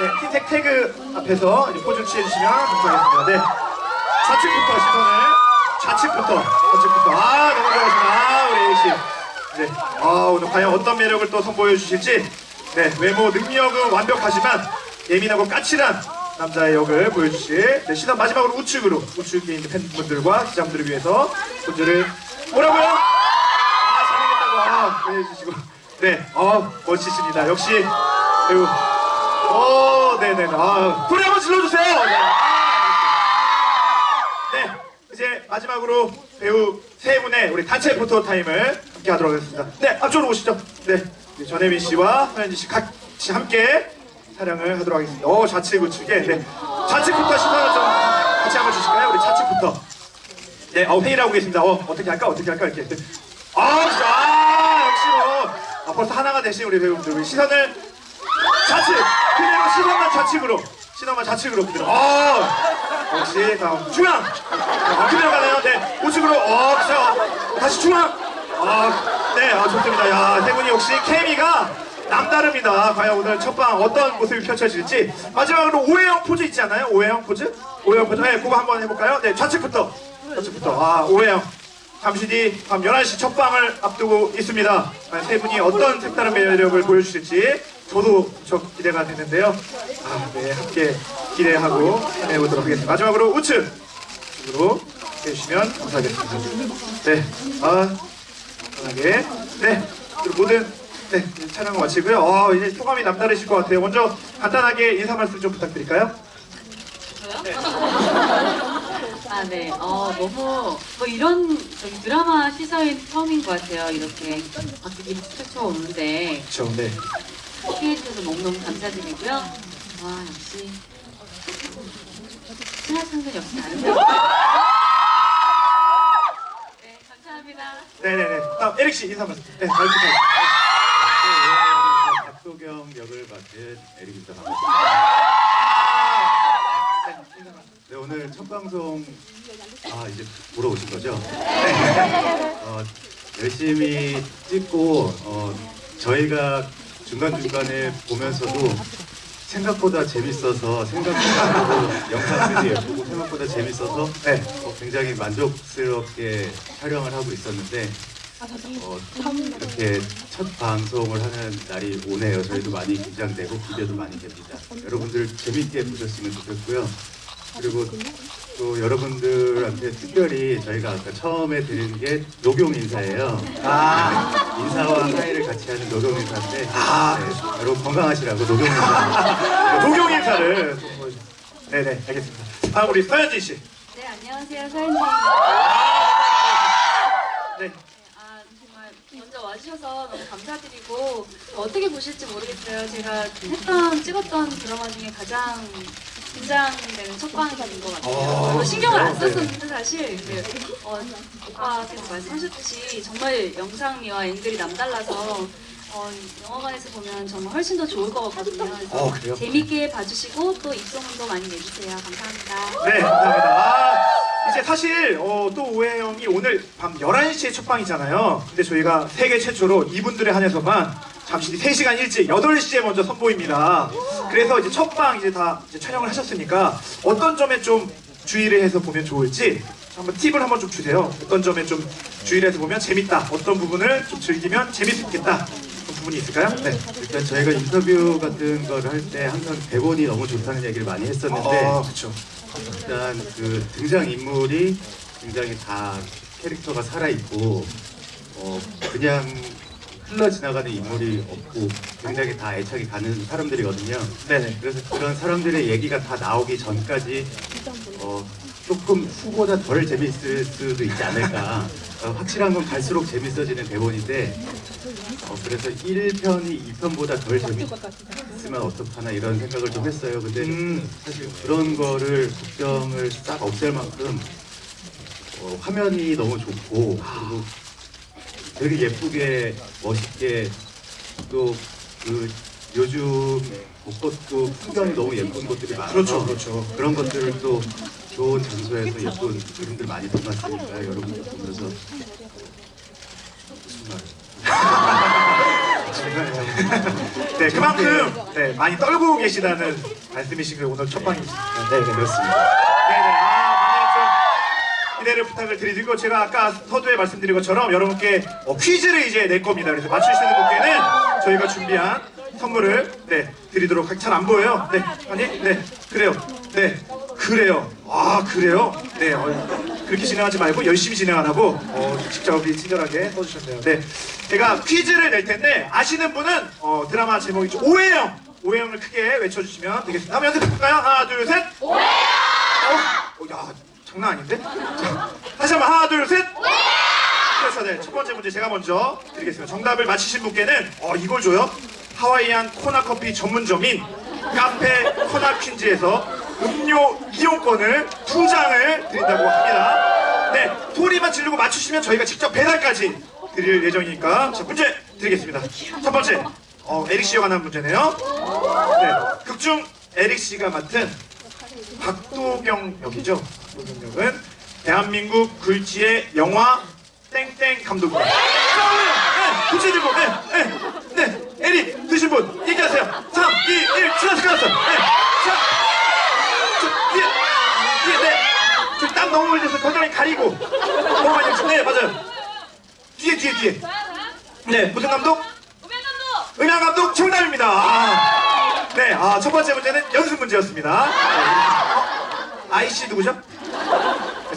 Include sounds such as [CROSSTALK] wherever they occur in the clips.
네, 흰색 태그 앞에서 이제 포즈 취해주시면 감사하겠습니다. 네. 좌측부터 시선을. 좌측부터. 좌측부터. 아 너무 좋아하시나 아, 우리 A씨. 네. 아 오늘 과연 어떤 매력을 또 선보여 주실지. 네 외모 능력은 완벽하지만 예민하고 까칠한 남자의 역을 보여주실. 네, 시선 마지막으로 우측으로. 우측에 있는 팬분들과 시장들을 위해서 포즈를 뭐라고요? 아 잘하겠다고. 아, 해주시고. 네 어 멋지십니다. 역시 배우 오 네네 아 소리 한번 질러주세요 네. 네, 이제 마지막으로 배우 세 분의 우리 단체 포토 타임을 함께 하도록 하겠습니다. 네, 앞쪽으로 오시죠. 네, 전혜민 씨와 서현지 씨 같이 함께 촬영을 하도록 하겠습니다. 오, 좌측 우측에, 네. 좌측부터 시선을 좀 같이 한번 주실까요? 우리 좌측부터. 네, 어, 회의를 하고 계십니다. 어, 어떻게 할까? 어떻게 할까? 이렇게. 네. 아, 진짜, 아, 역시 뭐. 아, 벌써 하나가 되신 우리 배우분들. 우리 시선을 좌측! 그대로 시선만 좌측으로. 시선만 좌측으로 그대로. 아, 역시 다음 중앙. 아, 그대로 가네요. 네, 우측으로. 어, 그렇죠. 다시 중앙. 아, 네, 아, 좋습니다. 야, 세 분이 역시 케미가 남다릅니다. 과연 오늘 첫방 어떤 모습이 펼쳐질지. 마지막으로 오해영 포즈 있지 않아요? 오해영 포즈? 오해영 포즈. 네, 그거 한번 해볼까요? 네, 좌측부터. 좌측부터. 아, 오해영. 잠시 뒤 밤 11시 첫 방을 앞두고 있습니다. 과연 세 분이 어떤 색다른 매력을 보여주실지 저도 저 기대가 되는데요. 아, 네, 함께 기대하고 해보도록 하겠습니다. 마지막으로 우측! 우측 으로 해주시면 감사하겠습니다. 네, 아, 편하게. 네, 그리고 모든 네, 촬영을 마치고요. 어, 이제 소감이 남다르실 것 같아요. 먼저 간단하게 인사 말씀 좀 부탁드릴까요? [LAUGHS] 아, 네. 어, 너무, 뭐 이런 저기 드라마 시사인 처음인 것 같아요. 이렇게 박기기 최초 오는데 그렇죠, 네. 피해주셔서 너무너무 감사드리고요. 와, 역시. 신화 상승 역시 다르네요. 네, 감사합니다. 네네네. 다음 에릭 씨 인사 말씀. 네, 잘 부탁드립니다. 박소경 역을 맡은 에릭입니다. 네, 말씀. 네, 오늘 첫 방송 아 이제 보러 오신 거죠? 어, 열심히 찍고 어, 저희가 중간 중간에 보면서도 생각보다 재밌어서 생각보다 영상들이 예쁘고 생각보다 재밌어서 네. 어, 굉장히 만족스럽게 촬영을 하고 있었는데 어, 이렇게 첫 방송을 하는 날이 오네요. 저희도 많이 긴장되고 기대도 많이 됩니다. 여러분들 재밌게 보셨으면 좋겠고요. 그리고 또 여러분들한테 특별히 저희가 아까 처음에 드린 게 녹용 인사예요. 아, 인사와 하이를 같이 하는 녹용 인사인데 아. 네, 여러분 건강하시라고 녹용 인사. [LAUGHS] 녹용 인사를. 네네, 알겠습니다. 다음 우리 서현진 씨. 네, 안녕하세요. 서현지입니다. 네. 아 정말 먼저 와주셔서 너무 감사드리고 어떻게 보실지 모르겠어요. 제가 했던 찍었던 드라마 중에 가장 긴장되는 첫 방인 것 같아요. 어, 별로 신경을 안 그래요? 썼었는데 사실 그, 어, 오빠께서 말씀하셨듯이 정말 영상미와 앵글이 남달라서 어, 영화관에서 보면 정말 훨씬 더 좋을 것 같거든요. 그래서 어, 그래요? 재밌게 봐주시고 또 입소문도 많이 내주세요. 감사합니다. 네, 감사합니다. 아, 이제 사실 어, 또 오해 형이 오늘 밤 11시에 첫 방이잖아요. 근데 저희가 세계 최초로 이분들에 한해서만 잠시 뒤 3시간 일찍 8시에 먼저 선보입니다. 그래서 이제 첫방 이제 다 이제 촬영을 하셨으니까 어떤 점에 좀 주의를 해서 보면 좋을지 한번 팁을 한번 좀 주세요. 어떤 점에 좀 주의를 해서 보면 재밌다. 어떤 부분을 좀 즐기면 재밌겠다. 그런 부분이 있을까요? 네. 일단 저희가 인터뷰 같은 걸 할 때 항상 대본이 너무 좋다는 얘기를 많이 했었는데 아, 그렇죠. 일단 그 등장 인물이 굉장히 다 캐릭터가 살아 있고 어 그냥 흘러 지나가는 인물이 없고 굉장히 다 애착이 가는 사람들이거든요. 네네. 그래서 그런 사람들의 얘기가 다 나오기 전까지 어 조금 후보다 덜 재밌을 수도 있지 않을까. 어, 확실한 건 갈수록 재밌어지는 대본인데 어, 그래서 1편이 2편보다 덜 재밌으면 어떡하나 이런 생각을 좀 했어요. 근데 음. 사실 그런 거를 걱정을 싹 없앨 만큼 어, 화면이 너무 좋고 그리고 되게 예쁘게 멋있게 또 그 요즘 곳곳도 풍경이 너무 예쁜 곳들이 많아서 그렇죠, 그렇죠. 그런 것들을 또 좋은 장소에서 예쁜 그림들 많이 담았으니까 여러분들 보면서 무슨 말 네, 네, 그만큼 네, 많이 떨고 계시다는 말씀이신 그 오늘 첫 방이십니다. 네, 네, 그렇습니다. 좀 기대를 부탁을 드리고 제가 아까 서두에 말씀드린 것처럼 여러분께 어, 퀴즈를 이제 낼 겁니다. 그래서 맞추시는 분께는 저희가 준비한 선물을 네 드리도록 잘 안 보여요. 네 아니 네 그래요. 네 그래요. 아 그래요. 네 어, 그렇게 진행하지 말고 열심히 진행하라고 어, 직접 이 친절하게 써주셨네요. 네 제가 퀴즈를 낼 텐데 아시는 분은 어, 드라마 제목이죠 오해영 오해영을 크게 외쳐주시면 되겠습니다. 한번 연습해볼까요? 하나 둘 셋. 어, 어, 야, 장난 아닌데? 자, 다시 한번 하나, 둘, 셋. 그래서 네, 첫 번째 문제 제가 먼저 드리겠습니다. 정답을 맞히신 분께는 어, 이걸 줘요. 하와이안 코나 커피 전문점인 카페 코나 퀸즈에서 음료 이용권을 두 장을 드린다고 합니다. 네, 소리만 지르고 맞추시면 저희가 직접 배달까지 드릴 예정이니까 자, 문제 드리겠습니다. 첫 번째, 어, 에릭 씨와 관한 문제네요. 네, 극중 에릭 씨가 맡은 박도경 역이죠. 역은 대한민국 굴지의 영화 땡땡 감독입니다. 자, 오늘 네, 문제 들고 네, 네, 네, 드신 분 얘기하세요. 3, 2, 1, 지나서 끝났어. 네, 자, 저 뒤에, 뒤에, 네, 저땀 너무 흘려서 건강히 가리고 너무 많이. 네, 맞아요. 뒤에, 뒤에, 뒤에. 네, 무슨 감독? 은하 감독 정답입니다. 아, 네, 아, 첫 번째 문제는 연습 문제였습니다. 네. 아이씨 누구죠?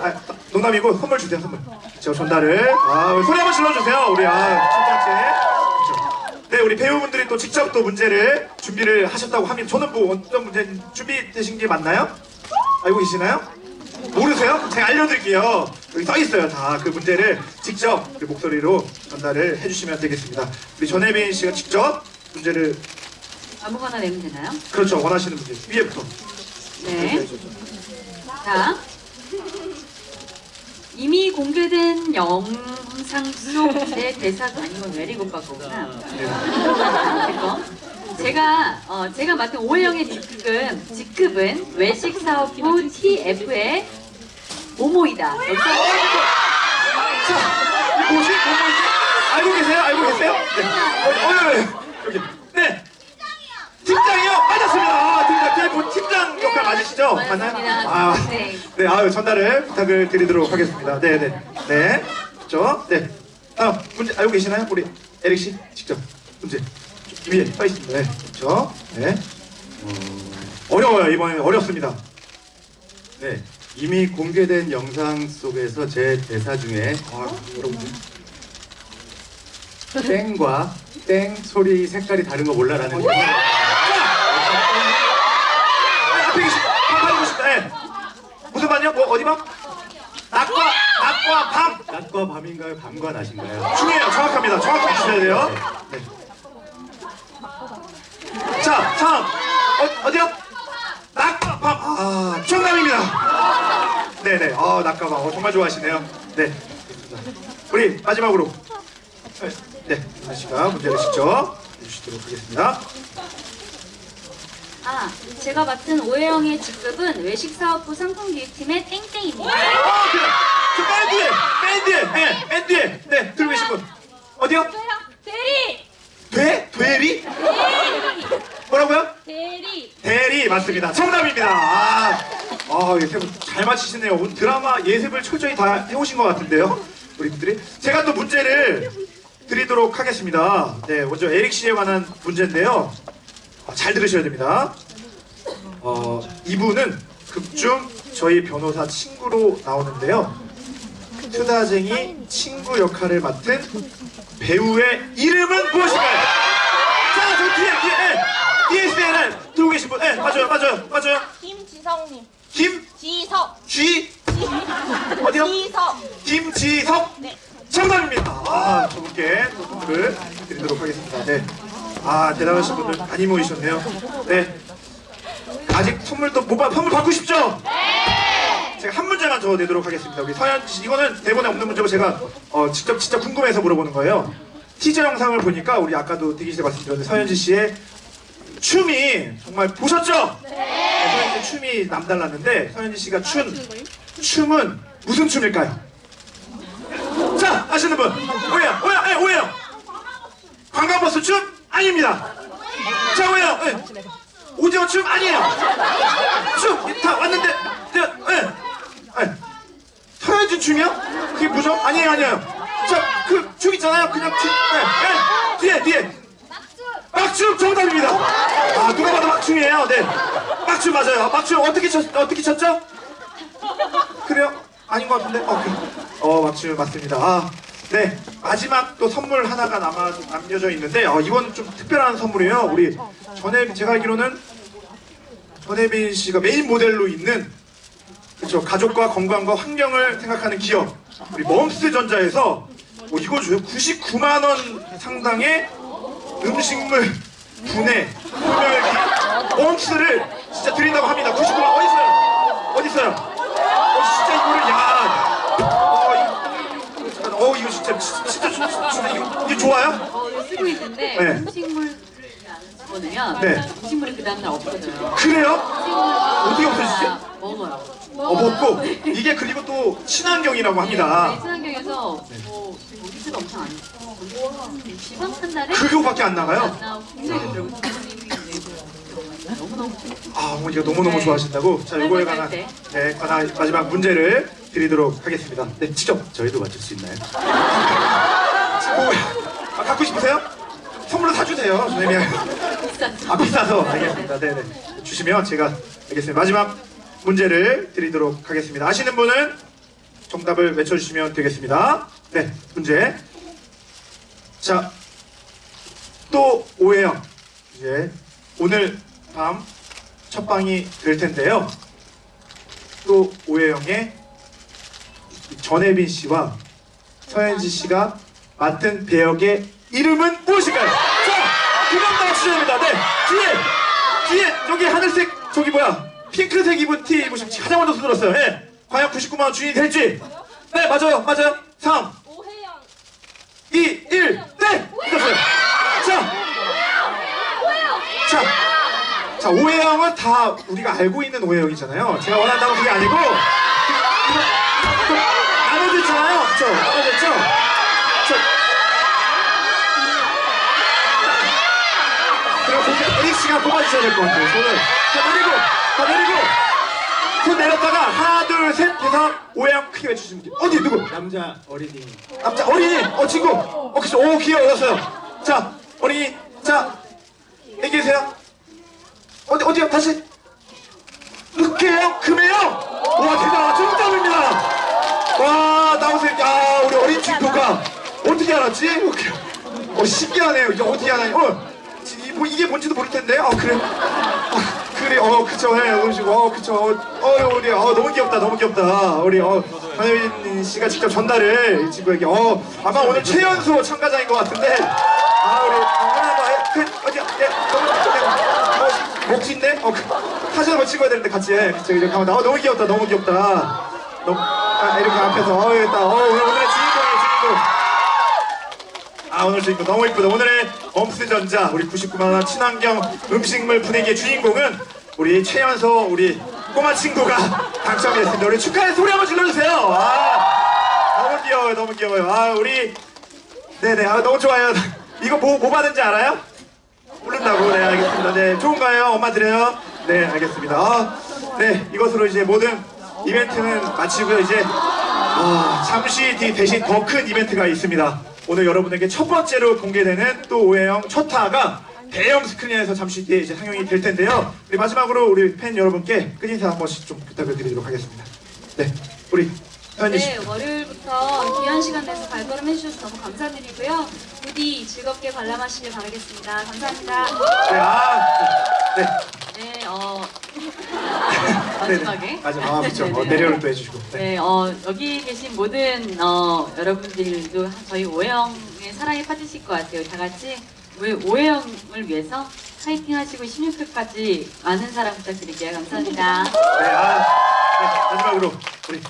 아, 농담이고 선물 주세요 선물. 제가 전달을. 아, 우리 소리 한번 질러주세요. 우리 아, 첫 번째. 그렇죠. 네, 우리 배우분들이 또 직접 또 문제를 준비를 하셨다고 하면 저는 뭐 어떤 문제 준비되신 게 맞나요? 알고 계시나요? 모르세요? 제가 알려드릴게요. 여기 써 있어요. 다 그 문제를 직접 그 목소리로 전달을 해주시면 되겠습니다. 우리 전혜민 씨가 직접 문제를 아무거나 내면 되나요? 그렇죠 원하시는 문제 위에부터. 네. 자. 이미 공개된 영상 속내 대사가 웨리굿 바꾸구나. 제거. 제가 어, 제가 맡은 오해영의 직급은 직급은 외식 사업부 TF의 모모이다. 여기서 뭐지? 알고 계세요? 알고 계세요? 네. 어, 어, 네, 네. 여기. 네. 팀장이요? 맞았습니다. 아, 팀장, 팀장, 팀장 역할 맞으시죠? 맞나요? 맞습니다. 아, 네. 네, 아유, 전달을 부탁을 드리도록 하겠습니다. 네, 네. 네. 그렇죠? 네. 다음, 문제 알고 계시나요? 우리 에릭 씨, 직접. 문제. 위에 써 있습니다. 네. 그렇죠? 네. 어, 어려워요. 이번에 어렵습니다. 네, 이미 공개된 영상 속에서 제 대사 중에 아, 여러분들. 땡과 땡 소리 색깔이 다른 거 몰라라는 거. 아, 앞에 계신 방 가고 싶다. 네. 반이요? 뭐 어디 방? 낮과 낮과 밤 낮과 밤인가요? 밤과 낮인가요? 중요해요. 정확합니다. 정확히 주셔야 돼요. 네. 자, 다음 어, 어디요? 낮과 밤. 아, 정답입니다. 네 네. 어, 낮과 밤. 어, 정말 좋아하시네요. 네. 우리 마지막으로 네, 네, 윤아 씨가 문제를 직접 해주시도록 하겠습니다. 아, 제가 맡은 오해영의 직급은 외식사업부 상품기획팀의 땡땡입니다. 아, 그래. 저 맨 뒤에, 맨 뒤에, 네, 맨 뒤에, 네, 들고 계신 분 어디요? 대리! 돼? 되리? 뭐라고요? 대리! 대리 맞습니다. 정답입니다. 아, 아 이게 세분 잘 맞히시네요. 오늘 드라마 예습을 철저히 다 해오신 것 같은데요, 우리 분들이. 제가 또 문제를 드리도록 하겠습니다. 네, 먼저 에릭 씨에 관한 문제인데요. 아, 잘 들으셔야 됩니다. 어, 이분은 극중 저희 변호사 친구로 나오는데요. 투다쟁이 친구 역할을 맡은 배우의 이름은 무엇인가요? 자, 저 뒤에, 뒤에, 예. 뒤에 있으면 들고 계신 분, 예, 맞아요, 맞아요, 맞아요. 김지성님. 김, 지석. 쥐, 어디요? 지석. 김지석. 네. 정답입니다. 아, 저분께 또 선물을 드리도록 하겠습니다. 네. 아, 대단하신 분들 많이 모이셨네요. 네. 아직 선물도 못 받, 선물 받고 싶죠? 네! 제가 한 문제만 더 내도록 하겠습니다. 우리 서현 씨, 이거는 대본에 없는 문제고 제가 어, 직접 진짜 궁금해서 물어보는 거예요. 티저 영상을 보니까 우리 아까도 대기실에 말씀드렸는데 서현지 씨의 춤이 정말 보셨죠? 네. 서현지 춤이 남달랐는데 서현지 씨가 춘 춤은 무슨 춤일까요? 자, 아시는 분 오해요, 오해요, 예, 오해요. 관광버스 춤 아닙니다. 자, 오해영. 네. 오징어 춤 아니에요. 춤 다 왔는데, 네, 네. 네. 서현진 춤이요? 그게 뭐죠? 아니에요, 아니에요. 자, 그 춤 있잖아요. 그냥 춤. 네, 네. 뒤에, 뒤에. 막춤 정답입니다. 아, 누가 봐도 막춤이에요. 네. 막춤 맞아요. 막춤 어떻게 쳤, 어떻게 쳤죠? 그래요? 아닌 것 같은데? 어, 그, 어 맞춤 맞습니다. 아, 네. 마지막 또 선물 하나가 남아, 남겨져 있는데, 어, 이건 좀 특별한 선물이에요. 우리 전에 제가 알기로는 전혜빈 씨가 메인 모델로 있는 그렇죠 가족과 건강과 환경을 생각하는 기업. 우리 멈스 전자에서 뭐 이거 줘요? 99만 원 상당의 음식물 분해 소멸기 멈스를 진짜 드린다고 합니다. 99만 원. 어디 있어요? 어디 있어요 어 진짜 이거를 야 어, 이거, 어 이거 진짜 진짜 진짜, 진짜 이거, 이거 좋아요? 쓰고 있는데 네. 음식물을 집어넣으면 네. 음식물이 그 다음날 없어져요. 그래요? 어떻게 없어지지? 먹어요. 어 먹고 이게 그리고 또 친환경이라고 합니다. 네, 친환경에서 뭐 오기스가 엄청 안 돼. 지방 한 달에 그거밖에 안 나가요? 안 나오고 굉장히 들고 부모님이 내고 너무너무 좋아요. 아, 어머니가 너무너무 네. 좋아하신다고. 자, 이거에 관한, 때. 네, 관한 마지막 문제를 드리도록 하겠습니다. 네, 직접. 저희도 맞출 수 있나요? 뭐, 아, 갖고 싶으세요? 선물로 사주세요. 선생님. 아, 비싸서. 알겠습니다. 네네. 주시면 제가, 알겠습니다. 마지막 문제를 드리도록 하겠습니다. 아시는 분은 정답을 외쳐주시면 되겠습니다. 네, 문제. 자, 또 오해영. 이제 오늘 밤 첫 방이 될 텐데요. 또 오해영의 전혜빈 씨와 서현지 씨가 맡은 배역의 이름은 무엇일까요? 자, 그만 다 맞추셔야 됩니다. 네, 뒤에, 뒤에, 저기 하늘색, 저기 뭐야, 핑크색 입은 티 입으신 분 가장 먼저 손들었어요. 예. 과연 99만원 주인이 될지. 네, 맞아요, 맞아요. 3, 오해영 2, 1, 네! 됐어요. 자, 자, 자, 오해영은 다 우리가 알고 있는 오해영이잖아요. 제가 원한다고 그게 아니고, 있잖아요. 그쵸? 저, 그럼 에릭 씨가 뽑아주셔야 될 것 같아요. 손을. 다 내리고, 다 내리고, 손 내렸다가 하나, 둘, 셋 해서 오해영 크게 외쳐주시면 돼요. 어디, 누구? 남자 어린이. 남자 어린이. 어 친구. 어 그쵸. 오 귀여워졌어요. 자 어린이. 자 얘기해주세요. 어디 어디요? 다시. 흑해요? 금해요? 와 대단하다. 정답입니다 와 나오세요 야 우리 어린 친구가 어떻게 알았지. 어 신기하네요. 이게 어떻게 하나요 어뭐 이게 뭔지도 모를 텐데? 어 그래. 어, 그래. 어 그쵸. 예 음식 어 그쵸. 어, 어 우리 어 너무 귀엽다. 너무 귀엽다. 우리 어 전혜빈 씨가 직접 전달을 이 친구에게. 어 아마 오늘 최연소 참가자인 것 같은데. 아 우리 예, 어 목진데? 어 그, 사진 한번 찍어야 되는데 같이. 예 그쵸. 이렇게 하면 어 너무 귀엽다. 너무 귀엽다. 너무 아, 이렇게 앞에서 어 일단 어 오늘 오늘의 주인공이에요 주인공. 아 오늘 주인공 너무 이쁘다. 오늘의 엄스전자 우리 99만원 친환경 음식물 분위기의 주인공은 우리 최연소 우리 꼬마 친구가 당첨이 됐습니다. 우리 축하의 소리 한번 질러주세요. 아 너무 귀여워요 너무 귀여워요. 아 우리 네네 아 너무 좋아요. 이거 뭐, 뭐 받은지 알아요? 모른다고. 네 알겠습니다. 네 좋은가요? 엄마 드려요? 네 알겠습니다. 아, 네 이것으로 이제 모든 이벤트는 마치고요 이제 아, 잠시 뒤 대신 더 큰 이벤트가 있습니다. 오늘 여러분에게 첫 번째로 공개되는 또 오해영 첫 화가 대형 스크린에서 잠시 뒤에 이제 상영이 될 텐데요. 우리 마지막으로 우리 팬 여러분께 끝인사 한 번씩 좀 부탁을 드리도록 하겠습니다. 네, 우리 현지 씨. 네, 월요일부터 귀한 시간 내서 발걸음 해주셔서 너무 감사드리고요. 부디 즐겁게 관람하시길 바라겠습니다. 감사합니다. 네, 아, 네, 네, 어, 네, 마지막에. 네, 마지막, 아, 그렇죠. 네, 네. 내려를 또 해주시고. 네. 네, 어, 여기 계신 모든 어, 여러분들도 저희 오해영의 사랑에 빠지실 것 같아요. 다 같이 우리 오해영을 위해서 파이팅 하시고 16회까지 많은 사랑 부탁드릴게요. 감사합니다. 네, 아, 네, 마지막으로 우리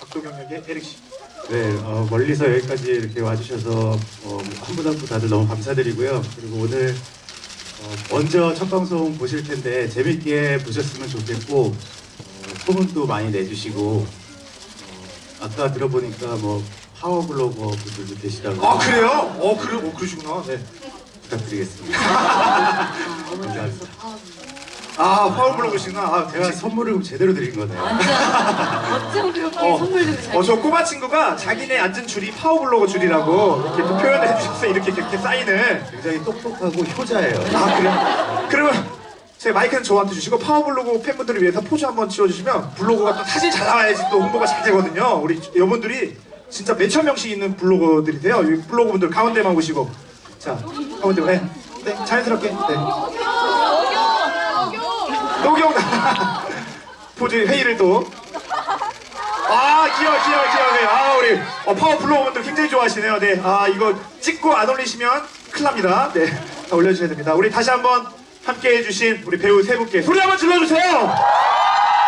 박도경역의 에릭 씨. 네, 어, 멀리서 여기까지 이렇게 와주셔서 어, 한 분 한 분 다들 너무 감사드리고요. 그리고 오늘 어, 먼저 첫 방송 보실 텐데 재밌게 보셨으면 좋겠고 어, 소문도 많이 내주시고 어, 아까 들어보니까 뭐 파워블로거 분들도 계시다고 아 그래요? 어 그래, 어 그러시구나. 네. 부탁드리겠습니다. [LAUGHS] 아, 어머니께서 파워블로. 아 파울 블로그시구나. 아 제가 선물을 그럼 제대로 드린 거네요. 완전 어쩜 그렇게 어. 선물도 잘. 어, 저 꼬마 친구가 자기네 앉은 줄이 파워 블로그 줄이라고 이렇게 또 표현을 해주셨어요. 이렇게 이렇게 사인을. 굉장히 똑똑하고 효자예요. 아 그래요? 그러면 제 마이크는 저한테 주시고 파워 블로그 팬분들을 위해서 포즈 한번 지어주시면 블로그가 또 사진 잘 나와야지 또 홍보가 잘 되거든요. 우리 여러분들이 진짜 몇천 명씩 있는 블로거들이세요. 이 블로그분들 가운데만 보시고 자 가운데 네, 네 자연스럽게 네. 노경 포즈 [LAUGHS] 회의를 또. 아 귀여워 귀여워 귀여워 네. 아 우리 어, 파워 블로거분들 굉장히 좋아하시네요. 네 아 이거 찍고 안 올리시면 큰일 납니다. 네 다 올려주셔야 됩니다. 우리 다시 한번 함께 해주신 우리 배우 세 분께 소리 한번 질러주세요!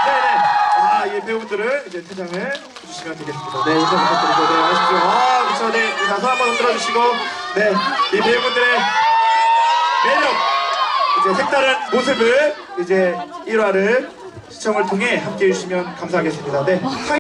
네네. 아이 배우분들은 이제 퇴장을 해주시면 되겠습니다. 네 인사 부탁드리고 네 아시죠 아 그쵸 네 인사 손 한번 흔들어 주시고 네 이 배우분들의 매력 이제 색다른 모습을 이제 1화를 시청을 통해 함께 해주시면 감사하겠습니다. 네